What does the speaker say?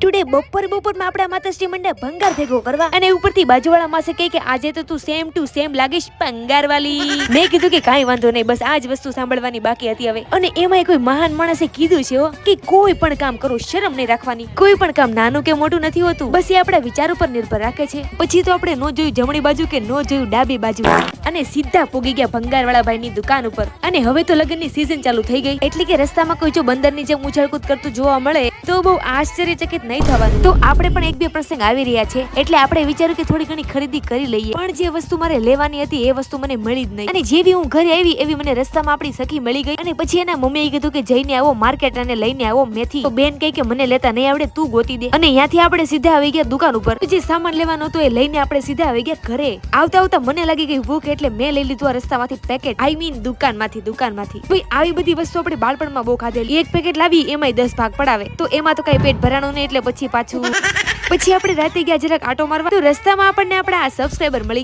Today બપોર બપોરમાં આપણા માતાશ્રી મંડળ ભંગાર ભેગો કરવા અને ઉપરથી બાજુવાળા માસે કહે કે આજે તો તું સેમ ટુ સેમ લાગીશ ભંગાર વાલી મેં કીધું કે કાંઈ વાંધો નહીં બસ આ જ વસ્તુ સાંભળવાની બાકી હતી હવે. અને એમાંય કોઈ મહાન માણસે કીધું છે કે કોઈ પણ કામ કરો શરમ નહીં રાખવાની. કોઈ પણ કામ નાનું કે મોટું નથી હોતું બસ એ આપણા વિચાર ઉપર નિર્ભર રાખે છે. પછી તો આપણે નો જોયું જમણી બાજુ કે નો જોયું ડાબી બાજુ. અને સીધા પૂગી ગયા ભંગારવાળા ભાઈની દુકાન ઉપર. અને હવે તો લગ્નની સીઝન ચાલુ થઈ ગઈ. એટલે કે રસ્તામાં કોઈ જો બંદરની જેમ ઉછળકૂદ કરતું જોવા મળે, તો બહુ આશ્ચર્યચકિત નહીં થવાનું. તો આપણે પણ એક બે પ્રસંગ આવી રહ્યા છે. એટલે આપણે વિચાર્યું કે થોડી ઘણી ખરીદી કરી લઈએ. પણ જે વસ્તુ મારે લેવાની હતી, એ વસ્તુ મને મળી જ નહીં. અને જેવી હું ઘરે આવી, એવી મને રસ્તામાં આપણી સખી મળી ગઈ. અને પછી એના મમ્મીએ કીધું કે જઈને આવો માર્કેટ અને લઈને આવો મેથી. તો બેન કહે કે મને લેતા નહીં આવડે, તું ગોતી દે. અને ત્યાંથી આપણે સીધા આવી ગયા દુકાન ઉપર. જે સામાન લેવાનો હતો એ લઈને આપણે સીધા આવી ગયા ઘરે. આવતા આવતા મને લાગી ગઈ ભૂખ એટલે મેં લઈ લીધું આ રસ્તામાંથી પેકેટ આઈ મીન દુકાનમાંથી દુકાનમાંથી. ભાઈ, આવી બધી વસ્તુ આપણે બાળપણમાં બહુ ખાધેલી. એક પેકેટ લાવી, એમાંય દસ ભાગ પડાવે. તો એમાં તો કઈ પેટ ભરાણું નહીં એટલે પછી પાછું પછી આપણે રાતે ગયા જરાક આટો મારવા. તો રસ્તામાં આપણને આપણા આ સબસ્ક્રાઈબર મળી